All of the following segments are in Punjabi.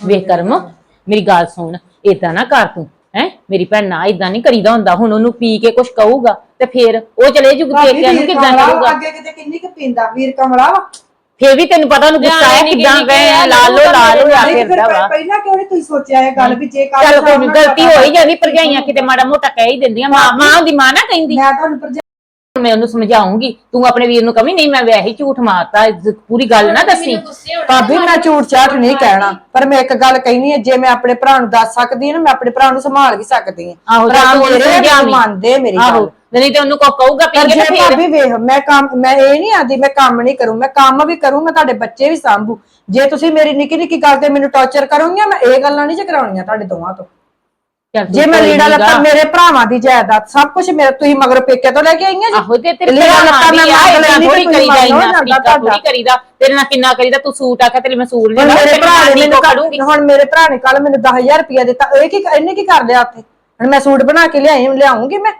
ਵੇਖ ਕਰਮ ਮੇਰੀ ਗੱਲ ਸੁਣ ਏਦਾਂ ਨਾ ਕਰ ਤੂੰ ਹੈ? ਮੇਰੀ ਭੈਣ ਨਾ ਏਦਾਂ ਨਹੀਂ ਕਰੀਦਾ ਹੁੰਦਾ ਹੁਣ ਉਹਨੂੰ ਪੀ ਕੇ ਕੁਝ ਕਹੂਗਾ ਤੇ ਫੇਰ ਉਹ ਚਲੇ ਜੂ ਪੇਕਿਆਂ ਨੂੰ ਕਿੱਦਾਂ ਕਰੂਗਾ? ਅੱਗੇ ਕਿਤੇ ਕਿੰਨੀ ਕੁ ਪੀਂਦਾ? ਵੀਰ ਕਮਲਾ ਵਾ? ਫੇਰ ਵੀ ਤੈਨੂੰ ਪਤਾ ਉਹਨੂੰ ਗੁੱਸਾ ਆਇਆ ਕਿੱਦਾਂ ਗਏ ਆ, ਲਾ ਲੋ ਲਾ ਲੋ ਆ ਫਿਰਦਾ ਵਾ। ਪਹਿਲਾਂ ਕਿਉਂ ਨਹੀਂ ਤੁਸੀਂ ਸੋਚਿਆ ਇਹ ਗੱਲ ਵੀ ਜੇ ਕੱਲ੍ਹ ਚੱਲ ਕੋਈ ਗਲਤੀ ਪਤਾ ਹੋ ਹੀ ਜਾਂਦੀ ਭਰਜਾਈਆਂ ਕਿਤੇ ਮਾੜਾ ਮੋਟਾ ਕਹਿ ਹੀ ਦਿੰਦੀਆਂ ਮਾਂ ਮਾਂ ਉਹਦੀ ਮਾਂ ਨਾ ਕਹਿੰਦੀ। ਮੈਂ ਤੁਹਾਨੂੰ ਮੈਂ ਉਹਨੂੰ ਸਮਝਾਉਂਗੀ। ਤੂੰ ਆਪਣੇ ਵੀਰ ਨੂੰ ਕਵੀ ਨਹੀਂ ਮੈਂ ਵੈਸੇ ਹੀ ਝੂਠ ਮਾਰਤਾ ਜ਼- ਪੂਰੀ ਗੱਲ ਨਾ ਦੱਸੀ। ਭਾਬੀ ਮੈਂ ਝੂਠ ਚਾਟ ਨਹੀਂ ਕਹਿਣਾ। ਪਰ ਮੈਂ ਇੱਕ ਗੱਲ ਕਹਿਣੀ ਹੈ ਜੇ ਮੈਂ ਆਪਣੇ ਭਰਾ ਨੂੰ ਦੱਸ ਸਕਦੀ ਹਾਂ ਨਾ ਮੈਂ ਆਪਣੇ ਭਰਾ ਨੂੰ ਸੰਭਾਲ ਵੀ ਸਕਦੀ ਹਾਂ ਆਹੋ, ਭਰਾ ਤੂੰ ਉਹਨੂੰ ਮੇਰੇ ਸਮਝਾਵੀਂ। ਮੰਨਦੇ ਮੇਰੀ ਆਹੋ ਗੱਲ ਨਹੀਂ ਤੇ ਉਹਨੂੰ ਕੋ ਕਹੂਗਾ ਪਰ ਜੇ ਤੇ ਫੇਰ ਭਾਬੀ ਵੇਖ ਮੈਂ ਕੰਮ ਮੈਂ ਇਹ ਨਹੀਂ ਆਦੀ ਮੈਂ ਕੰਮ ਨਹੀਂ ਕਰੂੰ ਮੈਂ ਕੰਮ ਵੀ ਕਰੂੰ ਮੈਂ ਤੁਹਾਡੇ ਬੱਚੇ ਵੀ ਸਾਂਭੂ। ਜੇ ਤੁਸੀਂ ਮੇਰੀ ਨਿੱਕੀ ਨਿੱਕੀ ਗੱਲ ਤੇ ਮੈਨੂੰ ਟੌਰਚਰ ਕਰੋਗੇ ਮੈਂ ਇਹ ਗੱਲਾਂ ਨਹੀਂ ਕਰਾਉਣੀਆਂ ਤੁਹਾਡੇ ਦੋਵਾਂ ਤੋਂ। ਚੱਲ ਜੇ ਮੈਂ ਲੀੜਾ। ਲੱਤਾ ਮੇਰੇ ਭਰਾਵਾਂ ਦੀ ਜਾਇਦਾਦ ਸਭ ਕੁਝ ਮੇਰੇ ਤੁਸੀਂ ਮਗਰ ਪੇਕੇ ਤੋਂ ਲੈ ਕੇ ਆਈਆਂ ਜੀ? ਆਹੋ ਤੇ ਤੇਰੇ ਲੀੜਾ ਲੱਤਾ ਮੈਂ ਏਦਾਂ ਲੈਣੀ ਥੋੜੀ ਕਰੀਦਾ ਇੰਨਾ ਥੋੜੀ ਕਰੀਦਾ। ਤੇਰੇ ਨਾਲ ਕਿੰਨਾ ਕਰੀਦਾ ਤੂੰ ਸੂਟ ਆਖਿਆ ਤੇਰੇ ਮੈਂ ਸੂਟ ਲਿਆ ਮੇਰੇ ਭਰਾ ਨੇ ਮੈਨੂੰ ਕੱਲ- ਹੁਣ ਮੇਰੇ ਭਰਾ ਨੇ ਕੱਲ ਮੈਨੂੰ 10000 ਰੁਪਇਆ ਦਿੱਤਾ ਇਹ ਕੀ ਇਹਨੇ ਕੀ ਕਰ ਲਿਆ ਉੱਥੇ? ਹੁਣ ਮੈਂ ਸੂਟ ਬਣਾ ਕੇ ਲਿਆਈ ਲਿਆਉਂਗੀ ਮੈਂ।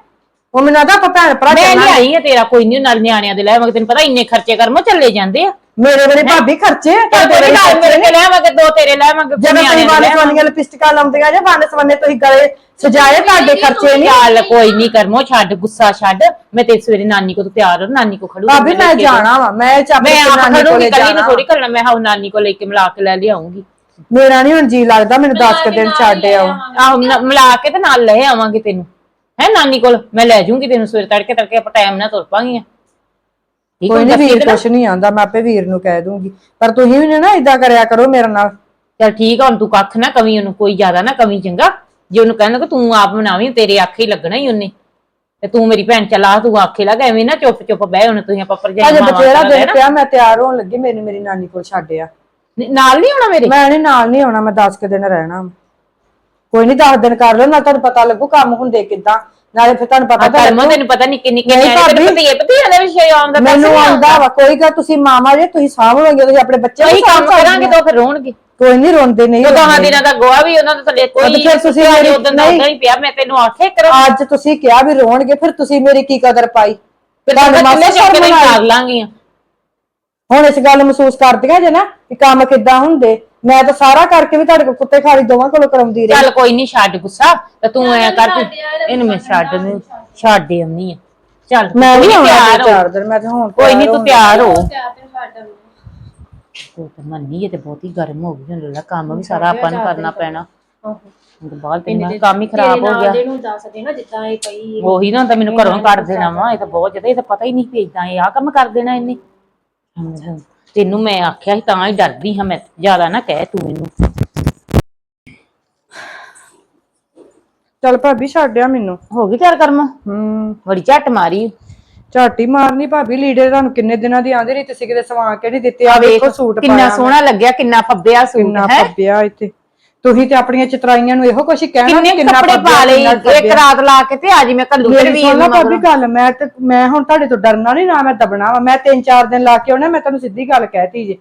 ਉਹ ਮੈਨੂੰ ਆਦਾ ਆਪਾਂ ਭੈਣ ਭਰਾ ਮੈਂ ਚੱਲਾਂਗੇ। ਲਿਆਈ ਆ ਤੇਰਾ ਕੋਈ ਨਹੀਂ ਨਾਲ ਨਿਆਣਿਆਂ ਦੇ ਲੈ ਆਵਾਂਗੇ ਤੈਨੂੰ ਪਤਾ ਇੰਨੇ ਖਰਚੇ ਕਰਮੋ ਚੱਲੇ ਜਾਂਦੇ ਆ। ਮੇਰੇ ਵੇਲੇ ਭਾਬੀ ਖਰਚੇ ਆ, ਚੱਲ ਵੇਲੇ ਨਾਲ ਮੇਰੇ ਤੇ ਲੈ ਆਵਾਂਗੇ ਦੋ ਤੇਰੇ ਲੈ ਆਵਾਂਗੇ ਜਦੋਂ ਤੁਸੀਂ ਵਾਲੇ। ਸੋਨੀਆਂ ਲਿਪਸਟਿਕਾਂ ਲਾਉਂਦੀਆਂ ਜੇ ਵੰਨ ਸਵੰਨੇ ਤੁਸੀਂ ਗਲੇ ਸਜਾਏ ਤੁਹਾਡੇ ਖਰਚੇ ਨਹੀਂ? ਚੱਲ ਕੋਈ ਨਹੀਂ ਕਰਮੋ ਛੱਡ ਗੁੱਸਾ ਛੱਡ। ਮੈਂ ਤੇ ਸਵੇਰੇ ਨਾਨੀ ਕੋ ਤਿਆਰ ਹੋ ਨਾਨੀ ਕੋ ਖੜੂ ਭਾਬੀ ਮੈਂ ਜਾਣਾ ਵਾ ਮੈਂ ਚਾਬੀ ਮੈਂ ਆਪ ਖੜੂਗੀ ਕੋਲੇ ਕੱਲੀ ਨੂੰ ਥੋੜੀ ਕਰਨਾ ਮੈਂ ਹਾਂ ਨਾਨੀ ਕੋ ਲੈ ਕੇ ਮਿਲਾ ਕੇ ਲੈ ਲਿਆਉਂਗੀ। ਮੇਰਾ ਨਹੀਂ ਹੁਣ ਜੀ ਲੱਗਦਾ ਮੈਨੂੰ 10 ਕੁ ਦਿਨ ਛੱਡ ਆਓ। ਆਹੋ ਮਿਲਾ ਕੇ ਤੇ ਨਾਲ ਲੈ ਆਵਾਂਗੇ ਤੈਨੂੰ। ਹੈ ਨਾਨੀ ਕੋਲ? ਮੈਂ ਲੈ ਜਾਊਂਗੀ ਤੈਨੂੰ ਸਵੇਰੇ ਤੜਕੇ ਤੜਕੇ ਆਪਾਂ ਟਾਈਮ ਨਾਲ ਤੁਰ ਪਾਂਗੀਆਂ। ਠੀਕ ਕੋਈ ਨਹੀਂ ਵੀਰ। ਕੁਛ ਨਹੀਂ ਆਂਦਾ ਮੈਂ ਆਪੇ ਵੀਰ ਨੂੰ ਕਹਿ ਦੂੰਗੀ। ਪਰ ਤੁਸੀਂ ਵੀ ਨਾ ਇਦਾਂ ਕਰਿਆ ਕਰੋ ਮੇਰੇ ਨਾਲ। ਚੱਲ ਠੀਕ ਆ ਹੁਣ ਤੂੰ ਕੱਖ ਨਾ ਕਵੀ ਉਹਨੂੰ ਕੋਈ ਜ਼ਿਆਦਾ ਨਾ ਕਵੀ ਚੰਗਾ। ਜੇ ਉਹਨੂੰ ਕਹਿਣਾ ਕਿ ਤੂੰ ਆਪ ਬਣਾਵੀਂ ਤੇਰੇ ਆਖੇ ਹੀ ਲੱਗਣਾ ਹੀ ਉਹਨੇ। ਤੇ ਤੂੰ ਮੇਰੀ ਭੈਣ ਚਲਾ ਤੂੰ ਆਖੇ ਲੱਗ ਐਵੇਂ ਨਾ ਚੁੱਪ ਚੁੱਪ ਬਹਿ ਹੁਣ ਤੁਸੀਂ ਆਪਾਂ ਪਰਜਾਈ ਅਜੇ ਬਥੇਰਾ ਦਿਨ ਪਿਆ ਮੈਂ ਤਿਆਰ ਹੋਣ ਲੱਗੀ ਮੇਰੀ ਮੇਰੀ ਨਾਨੀ ਕੋਲ ਛੱਡਿਆ ਨਾਲ ਨਹੀਂ ਹੋਣਾ ਮੇਰੇ? ਮੈਂ ਨਹੀਂ ਨਾਲ ਨਹੀਂ ਆਉਣਾ ਮੈਂ 10 ਕੁ ਦਿਨ ਰਹਿਣਾ। ਕੋਈ ਨਹੀਂ 10 ਦਿਨ ਕਰ ਲਓ ਨਾ ਤੁਹਾਨੂੰ ਪਤਾ ਲੱਗੂ ਕੰਮ ਹੁੰਦੇ ਕਿੱਦਾਂ ਨਾਲੇ ਫਿਰ ਤੁਹਾਨੂੰ ਪਤਾ ਤਾਂ ਕਰਮੋ ਤੈਨੂੰ ਪਤਾ ਨਿੱਕੇ ਨਿੱਕੇ ਨਹੀਂ ਨਿਆਣੇ ਤੈਨੂੰ ਭਾਬੀ। ਪਤਾ ਹੀ ਹੈ ਪਤਾ ਦੇ ਵਿਸ਼ੇ ਆਉਂਦਾ ਮੈਨੂੰ ਆਉਂਦਾ ਵਾ ਕੋਈ ਗੱਲ ਤੁਸੀਂ ਮਾਮਾ ਜੇ ਤੁਸੀਂ ਸਾਂਭੋਗੇ ਤੁਸੀਂ ਆਪਣੇ ਬੱਚੇ ਵੀ ਕੰਮ ਸਾਂਭ ਕਰਾਂਗੇ ਤਾਂ ਫਿਰ ਰੋਣਗੇ। ਕੋਈ ਨਹੀਂ ਰੋਂਦੇ ਨਹੀਂ ਜਦੋਂ ਰੋਂਦੇ। ਹਾਂ ਦਿਨਾਂ ਦਾ ਗੋਆ ਵੀ ਉਹਨਾਂ ਦੇ ਥੱਲੇ ਕੋਈ ਤੇ ਫਿਰ ਤੁਸੀਂ ਮੇਰੀ- ਉਦੋਂ ਦਾ ਨਹੀਂ। ਉਦਾਂ ਹੀ ਪਿਆ ਮੈਂ ਤੈਨੂੰ ਆਖਿਆ ਕਰੋ ਅੱਜ ਤੁਸੀਂ ਕਿਹਾ ਵੀ ਰੋਣਗੇ ਫਿਰ ਤੁਸੀਂ ਮੇਰੀ ਕੀ ਕਦਰ ਪਾਈ ਫਿਰ ਤੁਹਾਨੂੰ ਤੁਹਾਨੂੰ ਮਾਸਾ ਚੱਕ ਸ਼ਰਮ ਆਈ। ਲਾਂਗੀਆਂ ਹੁਣ ਇਸ ਗੱਲ ਮਹਿਸੂਸ ਕਰਦੀਆਂ ਜੇ ਨਾ ਕਿ ਕੰਮ ਕਿੱਦਾਂ ਹੁੰਦੇ ਮੈਂ ਤਾਂ ਸਾਰਾ ਕਰਕੇ ਵੀ ਤੁਹਾਡੇ ਕੋਲ ਕੁੱਤੇ ਖਾਲੀ ਦੋਵਾਂ ਕੋਲੋਂ ਕਰਾਉਂਦੀ ਰਹੀ। ਚੱਲ ਕੋਈ ਨਹੀਂ ਛੱਡ ਗੁੱਸਾ। ਤੇ ਤੂੰ ਐ ਕਰ ਯਾਰ, ਇਹਨੂੰ ਮੈਂ ਛੱਡ ਨੂੰ ਛੱਡ ਦੇ ਆਉਣੀ ਆ। ਚੱਲ ਮੈਂ ਤੂੰ ਵੀ ਆਉਣਾ ਤਿਆਰ ਦੋ ਹੋ। ਚਾਰ ਦਿਨ ਮੈਂ ਤਾਂ ਹੁਣ ਕੋਈ ਨਹੀਂ ਤੂੰ ਤਿਆਰ ਹੋ। ਤੇ। ਤੂੰ ਤਾਂ ਮੰਨੀ ਇਹ ਤੇ ਬਹੁਤੀ ਗਰਮ ਹੋ ਗਈ ਹੁਣ ਲੱਲਾ ਕੰਮ ਵੀ ਸਾਰਾ ਆਪਾਂ ਨੂੰ ਕਰਨਾ ਪੈਣਾ। ਹੁਣ ਤਾਂ ਤੇ ਕੰਮ ਹੀ ਖਰਾਬ ਹੋ ਗਿਆ। ਦੇ ਨੂੰ ਦੱਸ ਦੇ ਨਾ ਜਿੱਦਾਂ ਇਹ ਪਈ ਉਹੀ ਨਾ ਤਾਂ ਮੈਨੂੰ ਘਰੋਂ ਕੱਢ ਦੇਣਾ ਵਾ ਇਹ ਤਾਂ ਬਹੁਤ ਜ਼ਿਆਦਾ ਇਹ ਤਾਂ ਪਤਾ ਹੀ ਨਹੀਂ ਭੇਜਦਾ ਇਹ ਆ ਕੰਮ ਕਰ ਦੇਣਾ ਇਹਨੇ ਤੈਨੂੰ ਮੈਂ ਆਖਿਆ ਸੀ ਤਾਂ ਹੀ ਡਰਦੀ ਹਾਂ ਮੈਂ। ਜ਼ਿਆਦਾ ਨਾ ਕਹਿ ਤੂੰ ਇਹਨੂੰ ਚੱਲ ਭਾਬੀ ਛੱਡਿਆ ਮੈਨੂੰ। ਹੋ ਗਈ ਤਿਆਰ ਕਰਮ? ਹੂੰ। ਬੜੀ ਝੱਟ ਮਾਰੀ। ਝਾਟੀ ਮਾਰਨੀ ਭਾਬੀ ਲੀੜੇ ਤੁਹਾਨੂੰ ਕਿੰਨੇ ਦਿਨਾਂ ਦੀ ਆਂਦੇ ਰਹੀ? ਤੁਸੀਂ ਕਿਤੇ ਸਵਾ ਕੇ ਨਹੀਂ ਦਿੱਤੇ ਆ ਵੇਖੋ ਸੂਟ ਕਿੰਨਾ ਪਾਇਆ ਸੋਹਣਾ ਲੱਗਿਆ ਕਿੰਨਾ ਫੱਬਿਆ ਸੂਟ ਕਿੰਨਾ ਹੈ? ਫੱਬਿਆ ਇੱਥੇ। ਤੁਸੀਂ ਤੇ ਆਪਣੀਆਂ ਚਤਰਾਈਆਂ ਨੂੰ ਇਹੋ ਕੁਛ ਹੀ ਕਹਿਣਾ ਕਿੰਨੇ ਕੱਪੜੇ ਪਾ ਲਈ ਕਿੰਨਾ ਇੱਕ। ਰਾਤ ਲਾ ਕੇ ਤੇ ਅੱਜ ਮੈਂ ਕੱਲੂ ਫਿਰ ਵੀ ਸੁਣ ਲਾ ਇਹਨੂੰ ਭਾਬੀ ਗੱਲ ਮੈਂ ਤੇ ਮੈਂ ਹੁਣ ਤੁਹਾਡੇ ਤੋਂ ਡਰਨਾ ਨਹੀਂ ਨਾ ਮੈਂ ਦਬਣਾ ਵਾ। ਮੈਂ ਤਿੰਨ ਚਾਰ ਦਿਨ ਲਾ ਕੇ ਆਉਣਾ ਮੈਂ ਤੁਹਾਨੂੰ ਸਿੱਧੀ ਗੱਲ ਕਹਿਤੀ ਜੇ।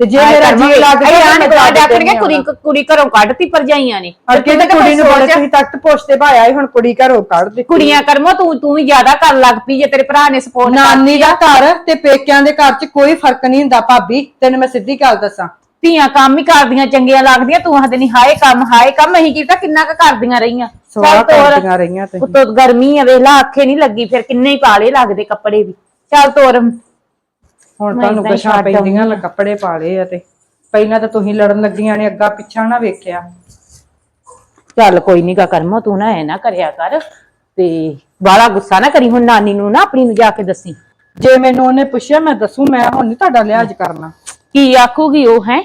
ਤੇ ਜੇ ਮੇਰਾ ਜੀ ਲੱਗ ਗਿਆ ਮੈਂ ਤੁਹਾਡੇ ਡਾਕਣਗੇ ਕੁੜੀ ਕੁੜੀ ਘਰੋਂ ਕੱਢਤੀ ਪਰਜਾਈਆਂ ਨੇ। ਅੱਗੇ ਤਾਂ ਕੁੜੀ ਨੂੰ ਬੜੇ ਤੁਸੀਂ ਤਖਤ ਪੋਸਤੇ ਭਾਇਆ ਹੁਣ ਕੁੜੀ ਘਰੋਂ ਕੱਢ ਦਿੱਤੀ। ਕੁੜੀਆਂ ਕਰਮੋ ਤੂੰ ਤੂੰ ਵੀ ਜ਼ਿਆਦਾ ਕਰਨ ਲੱਗ ਪਈ ਜੇ ਤੇਰੇ ਭਰਾ ਨੇ ਸਪੋਰਟ ਨਾਨੀ ਦਾ ਘਰ ਤੇ ਪੇਕਿਆਂ ਦੇ ਘਰ 'ਚ ਕੋਈ ਫ਼ਰਕ ਨਹੀਂ ਹੁੰਦਾ ਭਾਬੀ। ਤੈਨੂੰ ਮੈਂ ਸਿੱਧੀ ਗੱਲ ਦੱਸਾਂ। ਧੀਆਂ ਕੰਮ ਹੀ ਕਰਦੀਆਂ ਚੰਗੀਆਂ ਲੱਗਦੀਆਂ ਤੂੰ ਆਖਦੇ ਨਹੀਂ ਹਾਏ ਕੰਮ ਹਾਏ ਕੰਮ ਅਸੀਂ ਕੀਤਾ ਕਿੰਨਾ ਕੁ ਕਰਦੀਆਂ ਰਹੀਆਂ। ਸਵਾਹ ਚੱਲ ਤੋਰ। ਕਰਦੀਆਂ ਰਹੀਆਂ ਤੇ ਉੱਤੋਂ ਗਰਮੀ ਆ ਵੇਲਾ ਅੱਖੇ ਨਹੀਂ ਲੱਗੀ ਫਿਰ ਕਿੰਨੇ ਹੀ ਕਾਲੇ ਲੱਗਦੇ ਕੱਪੜੇ ਵੀ। ਚੱਲ ਤੋਰ। ਹੁਣ ਤੁਹਾਨੂੰ ਏਦਾਂ ਹੀ ਗਸ਼ਾਂ ਛੱਡ ਪੈਂਦੀਆਂ ਲੈ ਕੱਪੜੇ ਪਾ ਲਏ ਆ ਤੇ। ਪਹਿਲਾਂ ਤਾਂ ਤੁਸੀਂ ਲੜਨ ਲੱਗੀਆਂ ਨੇ ਅੱਗਾ ਪਿੱਛਾ ਨਾ ਵੇਖਿਆ। ਚੱਲ ਕੋਈ ਨਹੀਂ ਕਾ ਕਰਮੋ ਤੂੰ ਨਾ ਐ ਨਾ ਕਰਿਆ ਕਰ ਤੇ ਬਾਲਾ ਗੁੱਸਾ ਨਾ ਕਰੀ ਹੁਣ ਨਾਨੀ ਨੂੰ ਨਾ ਆਪਣੀ ਨੂੰ ਜਾ ਕੇ ਦੱਸੀ। ਜੇ ਮੈਨੂੰ ਉਹਨੇ ਪੁੱਛਿਆ ਮੈਂ ਦੱਸੂ ਮੈਂ ਹੁਣ ਨਹੀਂ ਤੁਹਾਡਾ ਲਿਹਾਜ਼ ਕਰਨਾ। ਕੀ ਆਖੂਗੀ ਉਹ, ਹੈ?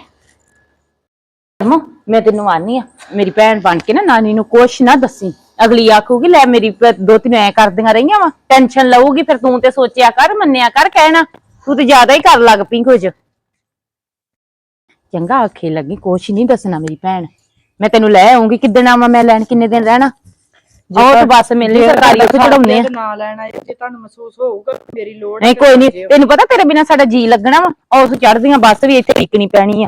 ਕਰਮੋ ਮੈਂ ਤੈਨੂੰ ਆਨੀ ਆ। ਮੇਰੀ ਭੈਣ ਬਣ ਕੇ ਨਾ ਨਾਨੀ ਨੂੰ ਕੁਛ ਨਾ ਦੱਸੀ। ਅਗਲੀ ਆਖੂਗੀ, ਲੈ ਮੇਰੀ ਭ- ਦੋ ਤਿੰਨ ਐ ਕਰਦੀਆਂ ਰਹੀਆਂ ਵਾ। ਟੈਨਸ਼ਨ ਲਊਗੀ, ਫਿਰ ਤੂੰ ਤੇ ਸੋਚਿਆ ਕਰ, ਮੰਨਿਆ ਕਰ ਕਹਿਣਾ। ਤੂੰ ਤੇ ਜ਼ਿਆਦਾ ਹੀ ਕਰ ਲੱਗ ਪਈ ਕੁਝ। ਚੰਗਾ ਆਖੇ ਲੱਗੀ, ਕੁਛ ਨਹੀਂ ਦੱਸਣਾ ਮੇਰੀ ਭੈਣ। ਮੈਂ ਤੈਨੂੰ ਲੈ ਆਉਂਗੀ ਕਿੱਦਣ ਆਵਾਂ ਮੈਂ ਲੈਣ, ਕਿੰਨੇ ਦਿਨ ਰਹਿਣਾ? ਆਹ ਤੇ ਬੱਸ ਮਿਲਣੀ ਸਰਕਾਰੀ ਉੱਥੇ ਚੜਾਉਨੇ ਆ। ਨਾ ਲੈਣਾ ਜੇ ਤੁਹਾਨੂੰ ਮਹਿਸੂਸ ਹੋਊਗਾ ਕਿ ਮੇਰੀ ਲੋੜ ਨਹੀਂ ਕੋਈ ਨਹੀਂ ਤੈਨੂੰ ਪਤਾ ਤੇਰੇ ਬਿਨਾ ਸਾਡਾ ਜੀ ਲੱਗਣਾ ਵਾ? ਉਸ ਚੜਦੀਆਂ ਬੱਸ ਵੀ ਇੱਥੇ ਟਿਕਣੀ ਪੈਣੀ ਆ।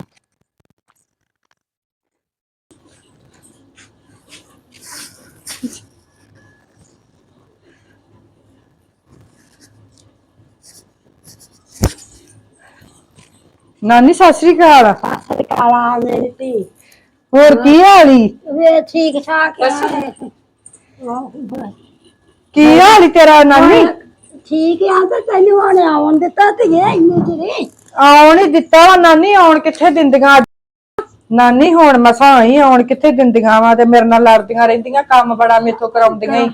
ਨਾਨੀ ਸਤਿ ਸ੍ਰੀ ਅਕਾਲ। ਕਾਲਾ ਮੇਰੀ ਧੀ। ਹੋਰ ਕੀ ਹਾਲੀ ਵੇ ਠੀਕ ਠਾਕ ਆ ਕੀ ਹਾਲੀ ਤੇਰਾ ਨਾਨੀ? ਠੀਕ ਆ ਤੇ ਤੈਨੂੰ ਹੁਣ ਆਉਣ ਦਿੱਤਾ ਤੇ ਇਹ ਇੰਨੇ ਚਿਰੇ? ਆਉਣ ਹੀ ਦਿੱਤਾ ਵਾ ਨਾਨੀ ਆਉਣ ਕਿੱਥੇ ਦਿੰਦੀਆਂ? ਅੱਜ? ਨਾਨੀ ਹੁਣ ਮਸਾਂ ਹੀ ਆਉਣ ਕਿੱਥੇ ਦਿੰਦੀਆਂ ਵਾ? ਤੇ ਮੇਰੇ ਨਾਲ ਲੜਦੀਆਂ ਰਹਿੰਦੀਆਂ ਕੰਮ ਬੜਾ ਮੇਥੋਂ ਕਰਾਉਂਦੀਆਂ ਹੀ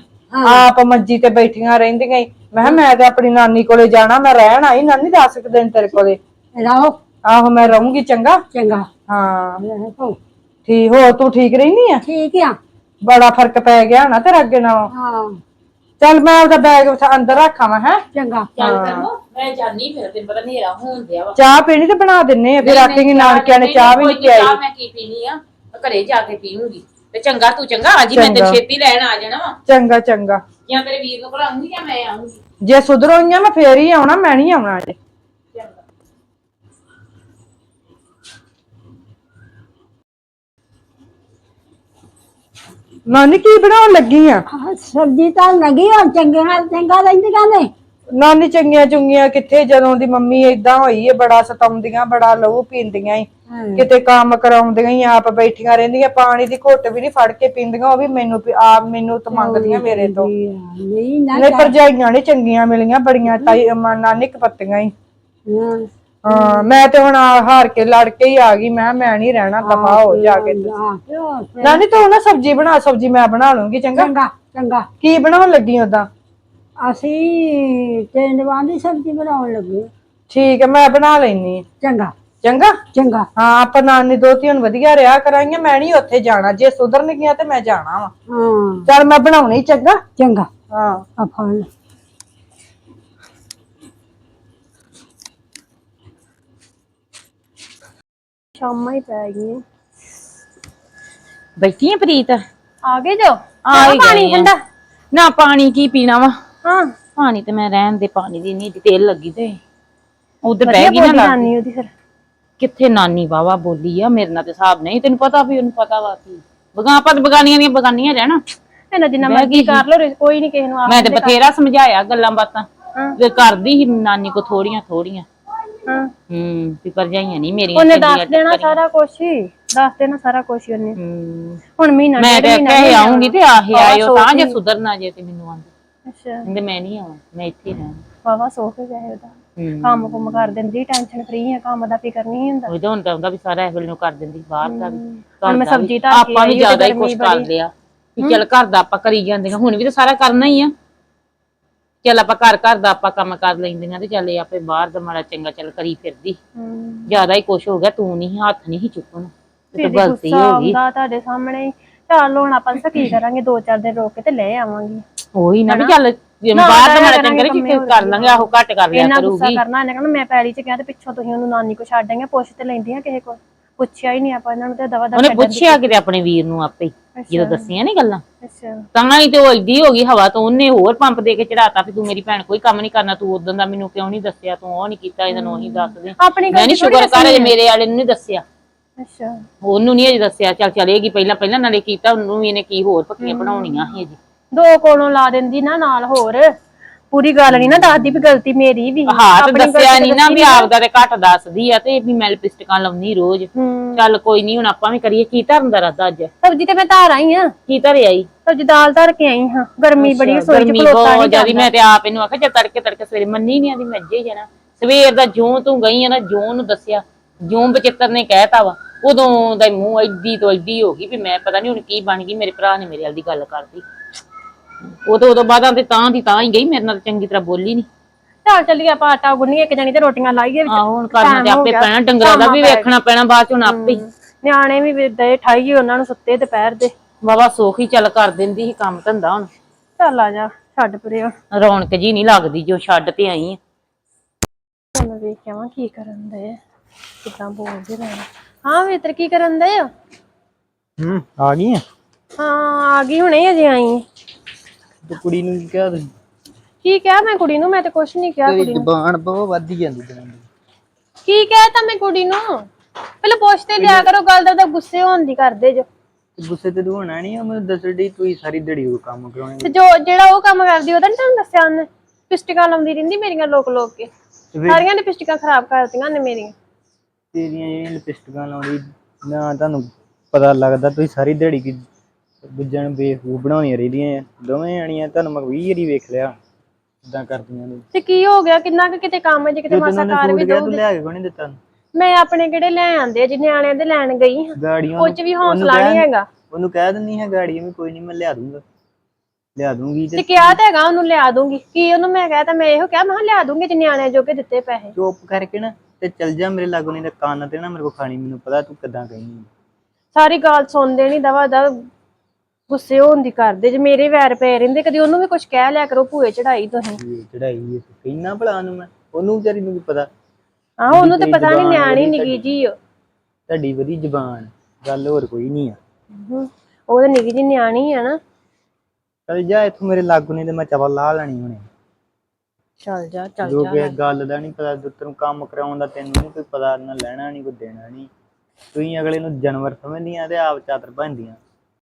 ਆਪ ਮੰਜੀ ਤੇ ਬੈਠੀਆਂ ਰਹਿੰਦੀਆਂ ਹੀ ਮੈਂ ਕਿਹਾ ਮੈਂ ਤੇ ਆਪਣੀ ਨਾਨੀ ਕੋਲੇ ਜਾਣਾ ਮੈਂ ਰਹਿਣ ਆਈ ਨਾਨੀ ਦੱਸ ਕੁ ਦਿਨ ਤੇਰੇ ਕੋਲੇ। ਰਹੋ। ਆਹੋ ਮੈਂ ਰਹੂੰਗੀ ਚੰਗਾ? ਚੰਗਾ। ਹਾਂ। ਠੀਕ ਹੋ ਤੂੰ ਠੀਕ ਰਹਿਨੀ ਆ? ਠੀਕ ਆ। ਬੜਾ ਫ਼ਰਕ ਪੈ ਗਿਆ ਨਾ ਤੇਰੇ ਅੱਗੇ ਨਾਲੋਂ। ਹਾਂ। ਚੱਲ ਮੈਂ ਉਹਦਾ ਬੈਗ ਉੱਥੇ ਅੰਦਰ ਰੱਖਾਂ ਮੈਂ ਹੈ? ਚੰਗਾ। ਚੱਲ ਕਰਮੋ ਮੈਂ ਜਾਨੀ ਫਿਰ ਤੈਨੂੰ ਪਤਾ ਹਨੇਰਾ ਹੋਣ ਦਿਆ ਵਾ। ਚਾਹ ਪੀਣੀ ਤੇ ਬਣਾ ਦਿੰਨੇ ਆ ਫਿਰ ਆਖੇਂਗੇ ਨਾਨਕਿਆਂ ਨੇ ਚਾਹ ਵੀ ਨਹੀਂ ਪਿਆਈ ਚਾਹ ਮੈਂ ਕੀ ਪੀਣੀ ਆ? ਘਰੇ ਜਾ ਕੇ ਪੀਉਂਗੀ ਤੇ ਚੰਗਾ ਤੂੰ ਚੰਗਾ ਅੱਜ ਹੀ ਮੈਂ ਤੇ ਚੰਗਾ। ਛੇਤੀ ਲੈਣ ਆ ਜਾਣਾ ਵਾ। ਚੰਗਾ ਚੰਗਾ। ਜਾਂ ਤੇਰੇ ਵੀਰ ਨੂੰ ਘਲਾਉਂਗੀ ਜਾਂ ਮੈਂ ਆਉਂਗੀ ਜੇ ਸੁਧਰੋਈਆਂ ਮੈਂ ਫੇਰ ਹੀ ਆਉਣਾ ਮੈਂ ਨਹੀਂ ਆਉਣਾ ਅਜੇ। ਨਾਨੀ ਕੀ ਬਣਾਉਣ ਲੱਗੀ ਆ? ਆਹ, ਸਬਜ਼ੀ ਤਾਂ ਲੱਗੀ ਹੁਣ ਚੰਗੇ ਨਾਲ ਚੰਗਾ ਰਹਿੰਦੀਆਂ ਨੇ। ਨਾਨੀ ਚੰਗੀਆਂ ਚੁੰਗੀਆਂ ਕਿੱਥੇ ਜਦੋਂ ਦੀ ਮੰਮੀ ਏਦਾਂ ਹੋਈ ਏ ਬੜਾ ਸਤਾਉਂਦੀਆਂ ਬੜਾ ਲਹੂ ਪੀਂਦੀਆਂ ਈ। ਕਿਤੇ ਕੰਮ ਕਰਾਉਂਦੀਆਂ ਈ ਆਪ ਬੈਠੀਆਂ ਰਹਿੰਦੀਆਂ ਪਾਣੀ ਦੀ ਘੁੱਟ ਵੀ ਨਹੀਂ ਫੜ ਕੇ ਪੀਂਦੀਆਂ ਉਹ ਵੀ ਮੈਨੂੰ ਪੀ- ਆਪ ਮੈਨੂੰ ਤਾਂ ਮੰਗਦੀਆਂ ਮੇਰੇ ਤੋਂ। ਨਹੀਂ ਨਾ ਨੇ ਭਰਜਾਈਆਂ ਨੇ ਚੰਗੀਆਂ ਮਿਲੀਆਂ ਬੜੀਆਂ ਤਾਈ ਅਮਾ ਨਾਨੀ ਕਪੱਤੀਆਂ ਹੀ ਹਾਂ। ਹਾਂ ਮੈਂ ਤੇ ਹੁਣ ਆ ਹਾਰ ਕੇ ਲੜ ਕੇ ਹੀ ਆ ਗਈ ਮੈਂ ਮੈਂ ਨਹੀਂ ਰਹਿਣਾ ਦਫਾ ਹੋ ਜਾ ਕੇ ਤੁਸੀਂ। ਆਹ, ਤੇ ਨਾ ਸਬਜ਼ੀ ਬਣਾ ਸਬਜ਼ੀ ਮੈਂ ਬਣਾ ਲੂੰਗੀ ਚੰਗਾ? ਚੰਗਾ ਚੰਗਾ। ਕੀ ਬਣਾਉਣ ਲੱਗੀ ਓਦਾਂ? ਅਸੀਂ ਟੇਂਡਵਾਂ ਦੀ ਸਬਜ਼ੀ ਬਣਾਉਣ ਲੱਗੇ। ਠੀਕ ਹੈ ਮੈਂ ਬਣਾ ਲੈਣੀ ਚੰਗਾ। ਚੰਗਾ? ਚੰਗਾ। ਹਾਂ ਆਪਾਂ ਨਾਨੀ ਦੋਤੀ ਹੁਣ ਵਧੀਆ ਰਿਹਾ ਕਰਾਂਗੇ ਮੈਂ ਨਹੀਂ ਉੱਥੇ ਜਾਣਾ। ਜੇ ਸੁਧਰਨ ਗਿਆ ਤੇ ਮੈਂ ਜਾਣਾ ਵਾ। ਹਾਂ। ਚੱਲ ਮੈਂ ਬਣਾਉਣੀ ਚੰਗਾ? ਚੰਗਾ। ਹਾਂ। ਆ ਫੜ ਲੈ। ਸ਼ਾਮਾਂ ਹੀ ਪੈ ਗਈਆਂ। ਬੈਠੀ ਆ ਪ੍ਰੀਤ? ਆ ਗਏ ਜੋ? ਆ ਹੀ ਪਾਣੀ ਠੰਡਾ ਨਾ ਪਾਣੀ ਕੀ ਪੀਣਾ ਵਾ? ਹਾਂ। ਪਾਣੀ ਤੇ ਮੈਂ ਰਹਿਣ ਦੇ ਪਾਣੀ ਦੀ ਨਹੀਂ ਤੇਲ ਲੱਗੀ ਤੇ। ਉਹਦੇ ਬਹਿ ਵਧੀਆ ਗਈ ਨਾ ਬੋਲੀ ਜਾਨੀ ਉਹਦੀ ਫਿਰ। ਕਿੱਥੇ ਨਾਨੀ ਵਾਵਾ ਬੋਲੀ ਆ? ਮੇਰੇ ਨਾਲ ਤੇ ਹਿਸਾਬ ਨਹੀਂ ਤੈਨੂੰ ਪਤਾ ਵੀ ਉਹਨੂੰ ਪਤਾ ਵਾ ਕੀ। ਬਗਾ ਆਪਾਂ ਤੇ ਬਗਾਨੀਆਂ ਦੀਆਂ ਬਗਾਨੀਆਂ ਰਹਿਣਾ। ਇਹਨਾਂ ਜਿੰਨਾ ਮਰਜ਼ੀ ਕਰ ਲੋ ਕੋਈ ਨਹੀਂ ਕਿਸੇ ਨੂੰ ਆ ਮੈਂ ਤੇ ਬਥੇਰਾ ਸਮਝਾਇਆ ਗੱਲਾਂ ਬਾਤਾਂ। ਹਾਂ। ਤੇ ਕਰਦੀ ਸੀ ਨਾਨੀ ਕੋ ਥੋੜੀਆਂ ਥੋੜੀਆਂ ਹਾਂ। ਹੂੰ ਵੀ ਭਰਜਾਈਆਂ ਨਹੀਂ ਮੇਰੀਆਂ ਉਹਨੇ ਦੱਸ ਦੇਣਾ ਸਾਰਾ ਕੁਝ ਹੀ। ਦੱਸ ਦੇਣਾ ਸਾਰਾ ਕੁਝ ਉਹਨੇ। ਹੂੰ। ਹੁਣ ਮਹੀਨਾ ਮੈਂ ਤੇ ਕਹੇ ਆਉਂਗੀ ਤੇ ਆਹੇ ਆਇਓ ਤਾਂ ਜੇ ਹੀ- ਸੁਧਰਨਾ ਜੇ ਤੇ ਮੈਨੂੰ ਆਂਦੇ ਅੱਛਾ। ਕਹਿੰਦੇ ਮੈਂ ਨਹੀਂ ਆਉਣਾ ਮੈਂ ਇੱਥੇ ਹੀ ਰਹਿਣਾ। ਵਾਵਾ ਸੋਖ ਗਏ ਉਹਦਾ ਹੂੰ। ਕੰਮ ਕੁਮ ਕਰ ਦਿੰਦੀ ਟੈਨਸ਼ਨ ਫਰੀ ਆ ਕੰਮ ਦਾ ਫਿਕਰ ਨਹੀਂ ਹੁੰਦਾ। ਉਹ ਤਾਂ ਹੁਣ ਤਾਂ ਹੁੰਦਾ ਵੀ ਸਾਰਾ ਇਹ ਵੇਲੇ ਨੂੰ ਕਰ ਦਿੰਦੀ ਬਾਹਰ ਦਾ ਵੀ। ਮੈਂ। ਸਬਜ਼ੀ ਕੇ ਆਪਾਂ ਵੀ ਜ਼ਿਆਦਾ ਹੀ ਕੁਛ ਕਰ। ਲਿਆ। ਵੀ ਚੱਲ ਘਰ ਦਾ ਆਪਾਂ ਕਰੀ ਜਾਂਦੀਆਂ ਹੁਣ ਵੀ ਤਾਂ ਸਾਰਾ ਕਰਨਾ ਹੀ ਆ। ਚੱਲ ਆਪਾਂ ਘਰ ਘਰ ਦਾ ਆਪਾਂ ਕੰਮ ਕਰ ਲੈਂਦੀਆਂ ਤੇ ਚੱਲ ਇਹ ਆਪੇ ਬਾਹਰ ਦਾ ਮਾੜਾ ਚੰਗਾ ਚੱਲ ਕਰੀ ਫਿਰਦੀ। ਹੂੰ। ਜ਼ਿਆਦਾ ਹੀ ਕੁਛ ਹੋ ਗਿਆ ਤੂੰ ਨਹੀਂ ਹੱਥ ਨਹੀਂ ਚੁੱਕਣਾ। ਤਾਂ ਦੀਦੀ ਗਲਤੀ ਹੋ ਗਈ। ਆਉਂਦਾ ਤੁਹਾਡੇ ਸਾਹਮਣੇ। ਹੀ। ਚੱਲ ਹੁਣ ਆਪਾਂ ਤਾਂ ਕੀ ਕਰਾਂਗੇ ਦੋ ਚਾਰ ਦਿਨ ਰੋਕ ਕੇ ਤੇ ਲੈ ਆਵਾਂਗੇ। ਉਹੀ ਨਾ ਵੀ ਚੱਲ ਜੇ ਨਾ, ਬਾਹਰ ਦਾ ਮਾੜਾ ਚੰਗਾ ਹੋਰ ਕਰ ਲਾਂਗੇ ਆਹੋ ਘੱਟ ਕਰ ਲਿਆ ਇੰਨਾ ਗੁੱਸਾ ਕਰੂਗੀ। ਕਰਨਾ ਇਹਨੇ ਕਹਿੰਦਾ ਮੈਂ ਪੈਲੀ ਚ ਗਿਆ ਤੇ ਪਿੱਛੋਂ ਤੁਸੀਂ ਉਹਨੂੰ ਨਾਨੀ ਕੋ ਛੱਡ ਆਈਆਂ ਪੁੱਛ ਤੇ ਲੈਂਦੀਆਂ ਕਿਸੇ ਕੋਲ। ਪੁੱਛਿਆ ਹੀ ਨਹੀਂ ਆਪਾਂ ਇਹਨਾਂ ਨੂੰ ਤੇ ਦਵਾ ਦਵਾ ਉਹਨੇ ਪੁੱਛਿਆ ਕਿਤੇ ਆਪਣੇ ਵੀਰ ਨੂੰ ਆਪੇ ਹੀ, ਜਦੋਂ ਦੱਸੀਆਂ ਨੀ ਗੱਲਾਂ। ਅੱਛਾ। ਤਾਂ ਹੀ ਤੇ ਉਹ ਏਡੀ ਹੋ ਗਈ ਹਵਾ ਤੋਂ ਉਹਨੇ ਹੋਰ ਪੰਪ ਦੇ ਕੇ ਚੜਾਤਾ ਵੀ ਤੂੰ ਮੇਰੀ ਭੈਣ ਕੋਈ ਕੰਮ ਨਹੀਂ ਕਰਨਾ ਤੂੰ ਉਦੋਂ ਦਾ ਮੈਨੂੰ ਕਿਉਂ ਨਹੀਂ ਦੱਸਿਆ ਤੂੰ ਉਹ ਨਹੀਂ ਕੀਤਾ ਇਹਦਾ ਨੂੰ ਹੀ ਦੱਸ ਦੇ। ਆਪਣੀ ਮੈਂ ਨਹੀਂ ਸ਼ੁਕਰ ਕਰ ਅਜੇ ਮੇਰੇ ਵਾਲੇ ਨੂੰ ਨਹੀਂ ਦੱਸਿਆ। ਅੱਛਾ। ਉਹਨੂੰ ਨਹੀਂ ਅਜੇ ਦੱਸਿਆ ਚੱਲ ਚਲੇਗੀ ਪਹਿਲਾਂ ਪਹਿਲਾਂ ਨਾਲੇ ਕੀਤਾ ਉਹਨੂੰ ਵੀ ਇਹਨੇ ਕੀ ਹੋਰ ਪੱਕੀਆਂ ਬਣਾਉਣੀਆਂ ਸੀ ਅਜੇ ਦੋ ਕੋਲੋਂ ਲਾ ਦਿੰਦੀ ਨਾ ਨਾਲ ਹੋਰ। ਪੂਰੀ ਗੱਲ ਨਹੀਂ ਨਾ ਦੱਸਦੀ ਵੀ ਗਲਤੀ ਮੇਰੀ ਵੀ ਹਾਂ ਤੇ ਆਪਣੀ ਦੱਸਿਆ ਗਲਤੀ ਨਹੀਂ ਨਾ ਦੱਸੀ ਵੀ ਆਪਦਾ ਤੇ ਘੱਟ ਦੱਸਦੀ ਆ ਤੇ ਵੀ ਮੈਂ ਲਿਪਸਟਿਕਾਂ ਲਾਉਣੀ ਰੋਜ਼। ਹੂੰ। ਚੱਲ ਕੋਈ ਨਹੀਂ ਹੁਣ ਆਪਾਂ ਵੀ ਕਰੀਏ ਕੀ ਧਰਨ ਦਾ ਰੱਦਾ ਅੱਜ? ਸਬਜ਼ੀ ਤੇ ਮੈਂ ਧਾਰ ਆਈ ਆ। ਕੀ ਧਰਿਆ ਈ? ਸਬਜ਼ੀ ਦਾਲ ਧਰ ਕੇ ਆਈ ਹਾਂ। ਗਰਮੀ ਬੜੀ ਰਸੋਈ ਚ ਗਰਮੀ ਖਲੋਤਾ ਬਹੁਤ ਨਹੀਂ ਜ਼ਿਆਦੀ ਮੈਂ ਤੇ ਆਪ ਇਹਨੂੰ ਆਖਿਆ ਜੇ ਤੜਕੇ ਤੜਕੇ ਸਵੇਰੇ ਮੰਨੀ ਨਹੀਂ ਆਦੀ ਮੈਂ ਅੱਜੇ ਹੀ ਜਾਣਾ। ਸਵੇਰ ਦਾ ਜਿਉਂ ਤੂੰ ਗਈ ਆ ਨਾ ਜਿਉਂ ਨੂੰ ਦੱਸਿਆ ਜਿਉਂ ਬਚਿੱਤਰ ਨੇ ਕਹਿਤਾ ਵਾ ਉਦੋਂ ਦਾ ਹੀ ਮੂੰਹ ਐਡੀ ਤੋਂ ਐਡੀ ਹੋ ਗਈ ਵੀ ਮੈਂ ਪਤਾ ਨਹੀਂ ਹੁਣ ਕੀ ਬਣ ਗਈ ਮੇਰੇ ਭਰਾ ਨੇ ਮੇਰੇ ਵਾਲ ਦੀ ਗੱਲ ਕਰਦੀ ਉਦੋਂ ਉਦੋਂ ਬਾਅਦਾਂ ਤੇ ਤਾਂ ਦੀ ਤਾਂ ਹੀ ਗਈ ਮੇਰੇ ਨਾਲ ਚੰਗੀ ਤਰ੍ਹਾਂ ਬੋਲੀ ਨਹੀਂ ਚੱਲ ਚੱਲੀਏ ਆਪਾਂ ਆਟਾ ਗੁੰਨੀਏ ਇੱਕ ਜਣੀ ਤੇ ਰੋਟੀਆਂ ਲਾਈਏ ਵਿੱਚ। ਆਹੋ ਹੁਣ ਕਰਨਾ ਤੇ ਆਪੇ। ਪੈਣਾ ਡੰਗਰਾਂ ਦਾ ਵੀ ਵੇਖਣਾ ਪੈਣਾ ਬਾਅਦ ਚ ਹੁਣ ਆਪੇ ਹੀ। ਨਿਆਣੇ ਵੀ ਦੇ ਠਾਈਏ ਉਹਨਾਂ ਨੂੰ ਸੁੱਤੇ ਦੁਪਹਿਰ ਦੇ। ਬਾਬਾ ਸੋਖ ਹੀ ਚੱਲ ਕਰ ਦਿੰਦੀ ਸੀ ਕੰਮ ਧੰਦਾ ਹੁਣ। ਚੱਲ ਆ ਜਾ ਛੱਡ ਪਰੇ ਹੁਣ ਰੌਣਕ ਜੀ ਨਹੀਂ ਲੱਗਦੀ ਜੋ ਛੱਡ ਤੇ ਆਈ ਆ। ਤੁਹਾਨੂੰ ਵੇਖ ਕੇ ਆਵਾਂ ਕੀ ਕਰਨ ਦੇ ਕਿਦਾਂ ਬੋਲਦੇ ਰਹਿਣਾ। ਹਾਂ ਵੀਤਰ ਕੀ ਕਰਨ ਦੇ ਹੂੰ ਆ ਗਈ ਆ? ਹਾਂ ਆ ਗਈ ਹੁਣੇ ਅਜੇ ਆਈ। ਤੇ ਕੁੜੀ ਨੂੰ ਕੀ ਕਿਹਾ ਤੁਸੀਂ ਕੀ ਕਿਹਾ ਮੈਂ ਕੁੜੀ ਨੂੰ? ਮੈਂ ਤੇ ਕੁਛ ਨਹੀਂ ਕਿਹਾ ਤੇਰੀ ਕੁੜੀ ਨੂੰ। ਜ਼ਬਾਨ ਬਹੁਤ ਵੱਧੀ ਜਾਂਦੀ ਤੇਰੀ ਕੀ ਕਹਿ ਤਾ ਮੈਂ ਕੁੜੀ ਨੂੰ? ਪਹਿਲਾਂ ਪੁੱਛਦੇ ਲਿਆ ਕਰੋ ਗੱਲ ਦਾ ਤਾਂ ਗੁੱਸੇ ਹੋਣ ਦੀ ਕਰਦੇ ਜੋ। ਤੇ ਗੁੱਸੇ ਤੇ ਤੂੰ ਹੋਣਾ ਨਹੀਂ ਮੈਂ ਦੱਸੜੀ ਤੂੰ ਸਾਰੀ ਦਿਹਾੜੀ ਉਹ ਕੰਮ ਕਰਾਉਣੀ ਤੇ ਜੋ ਜਿਹੜਾ ਉਹ ਕੰਮ ਕਰਦੀ ਉਹਦਾ ਨਹੀਂ ਤੁਹਾਨੂੰ ਦੱਸਿਆ ਉਹਨੇ? ਪਿਸਟਿਕਾਂ ਲਾਉਂਦੀ ਰਹਿੰਦੀ ਮੇਰੀਆਂ ਲੋਕ ਲੋਕ ਕੇ। ਸਾਰੀਆਂ ਨੇ ਪਿਸਟਿਕਾਂ ਖਰਾਬ ਕਰਤੀਆਂ ਨੇ ਮੇਰੀਆਂ। ਤੇਰੀਆਂ ਜਿਹੜੀਆਂ ਲਿਪਸਟਿਕਾਂ ਲਾਉਂਦੀ ਨਾ ਤੁਹਾਨੂੰ ਪਤਾ ਲੱਗਦਾ ਤੁਸੀਂ ਸਾਰੀ ਦਿਹਾੜੀ ਕੀ ਦੂਜਿਆਂ ਨੂੰ ਬੇਵਕੂਫ ਬਣਾਉਣੀਆਂ ਰਹਿੰਦੀਆਂ ਆ। ਦੋਵੇਂ ਜਾਣੀਆਂ ਤੁਹਾਨੂੰ ਮੈਂ 20 ਵਾਰੀ ਵੇਖ ਲਿਆ ਇਦਾਂ ਕਰਦੀਆਂ ਨੇ। ਤੇ ਕੀ ਹੋ ਗਿਆ? ਕਿੰਨਾ ਕੁ ਕਿਤੇ ਕੰਮ ਹੈ ਜੇ ਕਿਤੇ ਜਦੋਂ ਮਾਸਾ ਉਹਨਾਂ ਕਾਰ ਵੀ ਸੂਟ ਗਿਆ ਤੂੰ ਦਊਗੀ? ਲਿਆ ਕੇ ਕੋਣੀ ਦਿੱਤਾ? ਮੈਂ ਆਪਣੇ ਕਿਹੜੇ ਲੈ ਆਂਦੇ ਜੇ ਨਿਆਣਿਆਂ ਦੇ ਲੈਣ ਗਈ ਹਾਂ। ਗਾੜੀਆਂ ਕੁਝ ਵੀ ਹੌਸਲਾ ਨਹੀਂ ਹੈਗਾ। ਉਹਨੂੰ ਕਹਿ ਦਿੰਦੀ ਹੈ ਗਾੜੀਆਂ ਵੀ ਕੋਈ ਨਹੀਂ ਮੈਂ ਲਿਆ ਦੂੰਗਾ। ਲਿਆ ਦੂੰਗੀ ਤੇ ਤੇ ਕਿਹਾ ਤਾਂ ਹੈਗਾ ਉਹਨੂੰ ਲਿਆ ਦੂੰਗੀ ਕੀ ਉਹਨੂੰ ਮੈਂ ਕਹਿ ਤਾਂ ਮੈਂ ਇਹੋ ਕਿਹਾ ਮੈਂ ਕਿਹਾ ਲਿਆ ਦੂੰਗੀ ਜੇ ਨਿਆਣਿਆਂ ਜੋਗੇ ਦਿੱਤੇ ਪੈਸੇ। ਚੁੱਪ ਕਰਕੇ ਨਾ ਤੇ ਚੱਲ ਜਾ ਮੇਰੇ ਲਾਗੋਂ ਨਹੀਂ ਤਾਂ ਕੰਨ ਤੇ ਨਾ ਮੇਰੇ ਕੋ ਖਾਣੀ। ਮੈਨੂੰ ਪਤਾ ਤੂੰ ਕਿੱਦਾਂ ਕਹੀ। ਸਾਰੀ ਗੱਲ ਸੁਣਦੇ ਨਹੀਂ ਦਵਾ ਦਾ ਗੁੱਸੇ ਹੋਣ ਦੀ ਕਰਦੇ ਜੇ ਮੇਰੇ ਵੈਰ ਪਏ ਰਹਿੰਦੇ ਕਦੀ ਉਹਨੂੰ ਵੀ ਕੁਝ ਕਹਿ ਲਿਆ ਕਰੋ ਭੂਏ ਚੜਾਈ ਤੁਸੀਂ ਇਹ ਚੜਾਈ ਕਿੰਨਾ ਭਲਾ ਨੂੰ ਮੈਂ ਉਹਨੂੰ ਵਿਚਾਰੀ ਨੂੰ ਕੀ ਪਤਾ? ਆਹੋ ਉਹਨੂੰ ਤੇ ਪਤਾ ਨਹੀਂ ਨਿਆਣੀ ਨਿੱਕੀ ਜੀ ਓ। ਤੁਹਾਡੀ ਵਧੀ ਜ਼ਬਾਨ ਗੱਲ ਹੋਰ ਕੋਈ ਨਹੀਂ ਆ। ਹਮ, ਉਹ ਤਾਂ ਨਿੱਕੀ ਜੀ ਨਿਆਣੀ ਆ ਨਾ। ਚੱਲ ਜਾ ਇੱਥੋਂ ਮੇਰੇ ਲਾਗੋਂ ਨਹੀਂ ਤੇ ਮੈਂ ਚਵਲ ਲਾ ਲੈਣੀ ਹੁਣੇ। ਚੱਲ ਜਾ ਚੱਲ ਜੋ ਕਿ ਗੱਲ ਦਾ ਨਹੀਂ ਪਤਾ ਜੋ ਤੈਨੂੰ ਕੰਮ ਕਰਾਉਣ ਦਾ ਤੈਨੂੰ ਨਹੀਂ ਕੋਈ ਪਤਾ ਨਾ ਲੈਣਾ ਨਹੀਂ ਕੋਈ ਦੇਣਾ ਨਹੀਂ ਤੁਸੀਂ ਅਗਲੇ ਨੂੰ ਜਾਨਵਰ ਸਮਝਦੀਆਂ ਤੇ ਆਪ ਚਾਤਰ ਬਣਦੀਆਂ